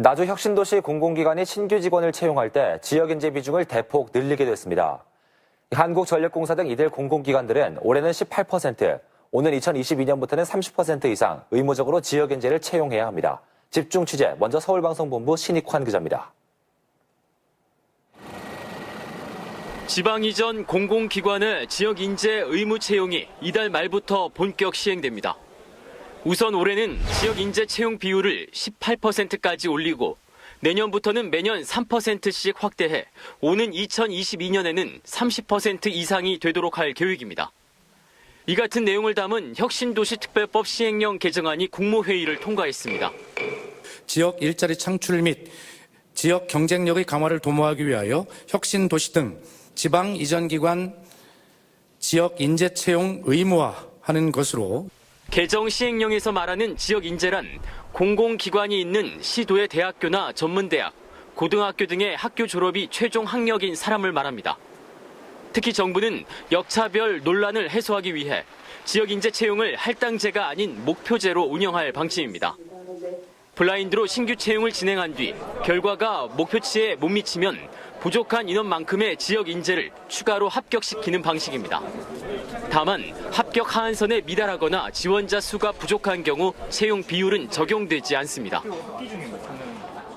나주 혁신도시 공공기관이 신규 직원을 채용할 때 지역인재 비중을 대폭 늘리게 됐습니다. 한국전력공사 등 이들 공공기관들은 올해는 18%, 오는 2022년부터는 30% 이상 의무적으로 지역인재를 채용해야 합니다. 집중 취재, 먼저 서울방송본부 신익환 기자입니다. 지방 이전 공공기관의 지역 인재 의무 채용이 이달 말부터 본격 시행됩니다. 우선 올해는 지역 인재 채용 비율을 18%까지 올리고 내년부터는 매년 3%씩 확대해 오는 2022년에는 30% 이상이 되도록 할 계획입니다. 이 같은 내용을 담은 혁신도시특별법 시행령 개정안이 국무회의를 통과했습니다. 지역 일자리 창출 및 지역 경쟁력의 강화를 도모하기 위하여 혁신 도시 등 지방 이전 기관 지역 인재 채용 의무화하는 것으로 개정 시행령에서 말하는 지역 인재란 공공기관이 있는 시도의 대학교나 전문대학, 고등학교 등의 학교 졸업이 최종 학력인 사람을 말합니다. 특히 정부는 역차별 논란을 해소하기 위해 지역 인재 채용을 할당제가 아닌 목표제로 운영할 방침입니다. 블라인드로 신규 채용을 진행한 뒤 결과가 목표치에 못 미치면 부족한 인원만큼의 지역 인재를 추가로 합격시키는 방식입니다. 다만 합격 하한선에 미달하거나 지원자 수가 부족한 경우 채용 비율은 적용되지 않습니다.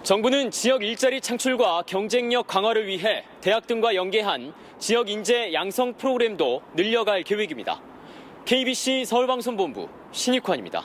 정부는 지역 일자리 창출과 경쟁력 강화를 위해 대학 등과 연계한 지역 인재 양성 프로그램도 늘려갈 계획입니다. KBC 서울방송본부 신익환입니다.